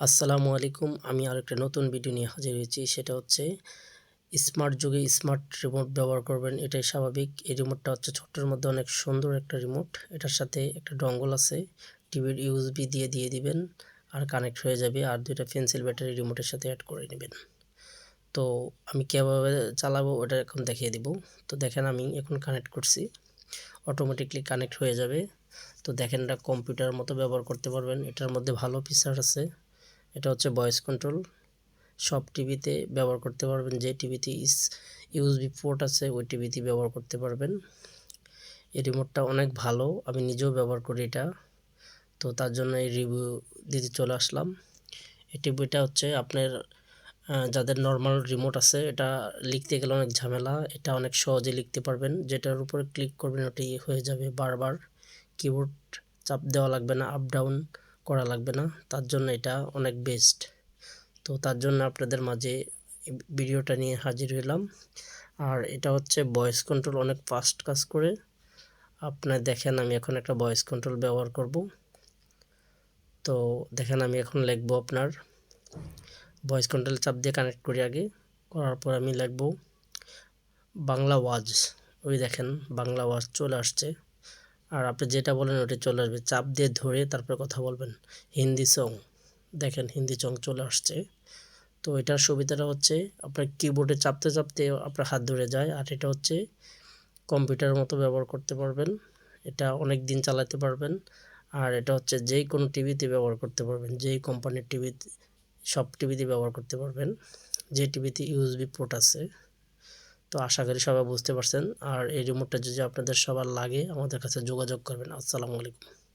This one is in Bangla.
আসসালামু আলাইকুম। আমি আরেকটা নতুন ভিডিও নিয়ে হাজির হয়েছি। সেটা হচ্ছে স্মার্ট যুগে স্মার্ট রিমোট ব্যবহার করবেন। এটাই স্বাভাবিক। এই রিমোটটা হচ্ছে ছোট্টর মধ্যে অনেক সুন্দর একটা রিমোট এটার সাথে একটা ডঙ্গল আছে। টিভির ইউএসবি দিয়ে দিয়ে দিবেন আর কানেক্ট হয়ে যাবে আর দুইটা পেন্সিল ব্যাটারি রিমোটের সাথে অ্যাড করে নেবেন। তো আমি কীভাবে চালাবো ওটা এখন দেখিয়ে দিব। তো দেখেন আমি এখন কানেক্ট করছি। অটোমেটিকলি কানেক্ট হয়ে যাবে। তো দেখেন এটা কম্পিউটার মতো ব্যবহার করতে পারবেন। এটার মধ্যে ভালো ফিচার আছে। এটা হচ্ছে ভয়েস কন্ট্রোল সব টিভিতে ব্যবহার করতে পারবেন, যে টিভিতে ইউএসবি পোর্ট আছে, ওই টিভিতে ব্যবহার করতে পারবেন। এই রিমোটটা অনেক ভালো, আমি নিজেও ব্যবহার করি এটা। তো তার জন্য এই রিভিউ দিতে চলে আসলাম। এই টিভিটা হচ্ছে আপনার যাদের নর্মাল রিমোট আছে, এটা লিখতে গেলে অনেক ঝামেলা। এটা অনেক সহজে লিখতে পারবেন। যেটার উপরে ক্লিক করবেন, ওটাই হয়ে যাবে বারবার। কিবোর্ড চাপ দেওয়া লাগবে না আপ ডাউন করা লাগবে না। তার জন্য এটা অনেক বেস্ট তো তার জন্য আপনাদের মাঝে ভিডিওটা নিয়ে হাজির হইলাম আর এটা হচ্ছে ভয়েস কন্ট্রোল অনেক ফাস্ট কাজ করে। আপনার দেখেন আমি এখন একটা ভয়েস কন্ট্রোল ব্যবহার করব। তো দেখেন আমি এখন লিখব আপনার ভয়েস কন্ট্রোল চাপ দিয়ে কানেক্ট করি আগে। করার পর আমি লিখব বাংলা ওয়াজ ওই দেখেন বাংলা ওয়াজ চলে আসছে। আর আপনি যেটা বলেন ওটা চলে আসবে। চাপ দিয়ে ধরে তারপরে কথা বলবেন। হিন্দি সং দেখেন হিন্দি সং চলে আসছে। তো এটার সুবিধাটা হচ্ছে আপনার কিবোর্ডে চাপতে চাপতে আপনার হাত ধরে যায়। আর এটা হচ্ছে কম্পিউটারের মতো ব্যবহার করতে পারবেন। এটা অনেক দিন চালাতে পারবেন। আর এটা হচ্ছে যেই কোনো টিভিতে ব্যবহার করতে পারবেন। যেই কোম্পানির টিভিতে সব টিভিতে ব্যবহার করতে পারবেন। যে টিভিতে ইউএসবি পোর্ট আছে। তো আশা করি সবাই বুঝতে পারছেন। আর এই রিমোটটা যদি আপনাদের সবার লাগে, আমাদের কাছে যোগাযোগ করবেন। আসসালামু আলাইকুম।